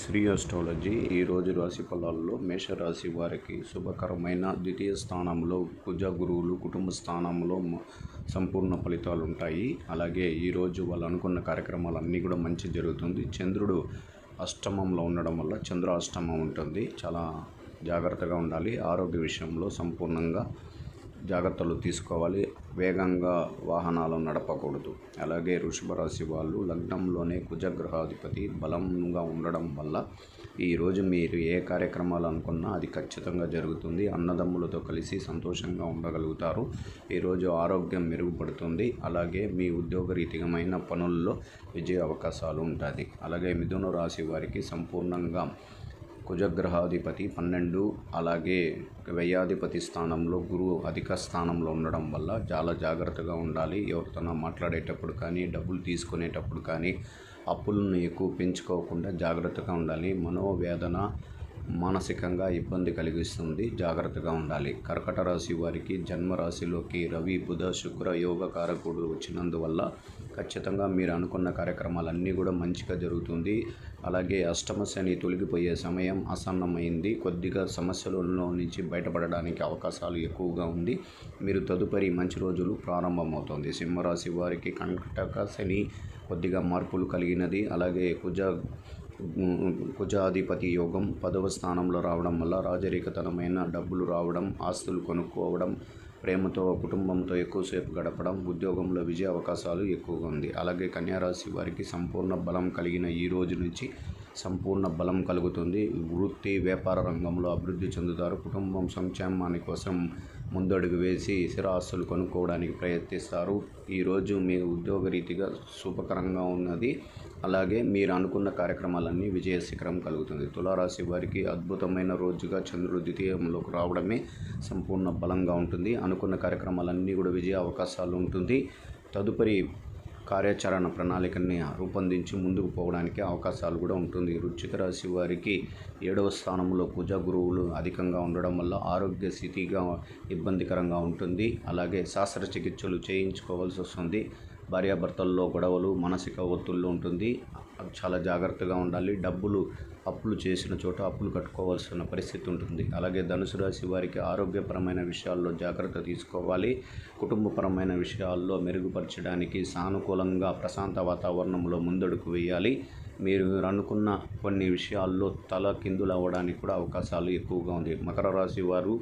Shri astrology ఈరోజు రాశి ఫలాల్లో మేషరాశి వారికి శుభకరమైన ద్వితీయ స్థానంలో కుజ గురువులు కుటుంబ స్థానంలో సంపూర్ణ ఫలితాలు ఉంటాయి. అలాగే ఈరోజు వాళ్ళు అనుకున్న కార్యక్రమాలన్నీ కూడా మంచి జరుగుతుంది. చంద్రుడు అష్టమంలో ఉండడం వల్ల చంద్రాష్టమం ఉంటుంది. చాలా జాగ్రత్తగా ఉండాలి. ఆరోగ్య విషయంలో సంపూర్ణంగా జాగ్రత్తలు తీసుకోవాలి. వేగంగా వాహనాలు నడపకూడదు. అలాగే వృషభరాశి వాళ్ళు లగ్నంలోనే కుజగ్రహాధిపతి బలంగా ఉండడం వల్ల ఈరోజు మీరు ఏ కార్యక్రమాలు అనుకున్నా అది ఖచ్చితంగా జరుగుతుంది. అన్నదమ్ములతో కలిసి సంతోషంగా ఉండగలుగుతారు. ఈరోజు ఆరోగ్యం మెరుగుపడుతుంది. అలాగే మీ ఉద్యోగరీతికమైన పనుల్లో విజయ అవకాశాలు ఉంటుంది అలాగే మిథున రాశి వారికి సంపూర్ణంగా కుజగ్రహాధిపతి పన్నెండు అలాగే వ్యయాధిపతి స్థానంలో గురువు అధిక స్థానంలో ఉండడం వల్ల చాలా జాగ్రత్తగా ఉండాలి. ఎవరితోనో మాట్లాడేటప్పుడు కానీ డబ్బులు తీసుకునేటప్పుడు కానీ అప్పులను ఎక్కువ పెంచుకోకుండా జాగ్రత్తగా ఉండాలి. మనోవేదన మానసికంగా ఇబ్బంది కలిగిస్తుంది. జాగ్రత్తగా ఉండాలి. కర్కట రాశి వారికి జన్మరాశిలోకి రవి బుధ శుక్ర యోగ కారకుడు వచ్చినందువల్ల ఖచ్చితంగా మీరు అనుకున్న కార్యక్రమాలన్నీ కూడా మంచిగా జరుగుతుంది. అలాగే అష్టమ శని తొలగిపోయే సమయం ఆసన్నమైంది కొద్దిగా సమస్యలలో నుంచి బయటపడడానికి అవకాశాలు ఎక్కువగా ఉంది. మీరు తదుపరి మంచి రోజులు ప్రారంభమవుతుంది. సింహరాశి వారికి కంటక శని కొద్దిగా మార్పులు కలిగినది. అలాగే కుజ కుజాధిపతి యోగం పదవ స్థానంలో రావడం వల్ల రాజరికతనమైన డబ్బులు రావడం ఆస్తులు కొనుక్కోవడం ప్రేమతో కుటుంబంతో ఎక్కువసేపు గడపడం ఉద్యోగంలో విజయ అవకాశాలు ఎక్కువగా ఉంది. అలాగే కన్యారాశి వారికి సంపూర్ణ బలం కలిగిన ఈ రోజు నుంచి సంపూర్ణ బలం కలుగుతుంది. వృత్తి వ్యాపార రంగంలో అభివృద్ధి చెందుతారు. కుటుంబం సంక్షేమాని కోసం ముందడుగు వేసి స్థిరాస్తులు కొనుక్కోవడానికి ప్రయత్నిస్తారు. ఈరోజు మీ ఉద్యోగరీతిగా శుభకరంగా ఉన్నది. అలాగే మీరు అనుకున్న కార్యక్రమాలన్నీ విజయ శిఖరం కలుగుతుంది. తులారాశి వారికి అద్భుతమైన రోజుగా చంద్రుడు ద్వితీయంలోకి రావడమే సంపూర్ణ బలంగా ఉంటుంది. అనుకున్న కార్యక్రమాలన్నీ కూడా విజయ అవకాశాలు ఉంటుంది. తదుపరి కార్యాచరణ ప్రణాళికని రూపొందించి ముందుకు పోవడానికి అవకాశాలు కూడా ఉంటుంది. వృచ్చిక రాశి వారికి ఏడవ స్థానంలో కుజ గురువులు అధికంగా ఉండడం వల్ల ఆరోగ్య స్థితిగా ఇబ్బందికరంగా ఉంటుంది. అలాగే శస్త్రచికిత్సలు చేయించుకోవాల్సి వస్తుంది. భార్యాభర్తల్లో గొడవలు మానసిక ఒత్తిళ్ళు ఉంటుంది. చాలా జాగ్రత్తగా ఉండాలి. డబ్బులు అప్పులు చేసిన చోట అప్పులు కట్టుకోవాల్సిన పరిస్థితి ఉంటుంది. అలాగే ధనుసు రాశి వారికి ఆరోగ్యపరమైన విషయాల్లో జాగ్రత్త తీసుకోవాలి. కుటుంబపరమైన విషయాల్లో మెరుగుపరచడానికి సానుకూలంగా ప్రశాంత వాతావరణంలో ముందడుగు వేయాలి. మీరు అనుకున్న కొన్ని విషయాల్లో తల కిందులు అవ్వడానికి కూడా అవకాశాలు ఎక్కువగా ఉంది. మకర రాశి వారు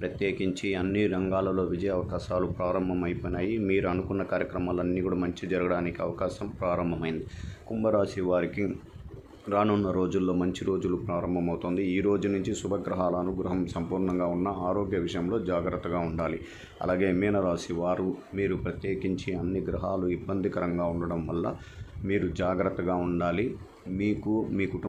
ప్రత్యేకించి అన్ని రంగాలలో విజయ అవకాశాలు ప్రారంభమైపోయినాయి. మీరు అనుకున్న కార్యక్రమాలన్నీ కూడా మంచి జరగడానికి అవకాశం ప్రారంభమైంది. కుంభరాశి వారికి రానున్న రోజుల్లో మంచి రోజులు ప్రారంభమవుతుంది. ఈ రోజు నుంచి శుభగ్రహాల అనుగ్రహం సంపూర్ణంగా ఉన్న ఆరోగ్య విషయంలో జాగ్రత్తగా ఉండాలి. అలాగే మీనరాశి వారు మీరు ప్రత్యేకించి అన్ని గ్రహాలు ఇబ్బందికరంగా ఉండడం వల్ల మీరు జాగ్రత్తగా ఉండాలి. మీకు మీ కుటుంబ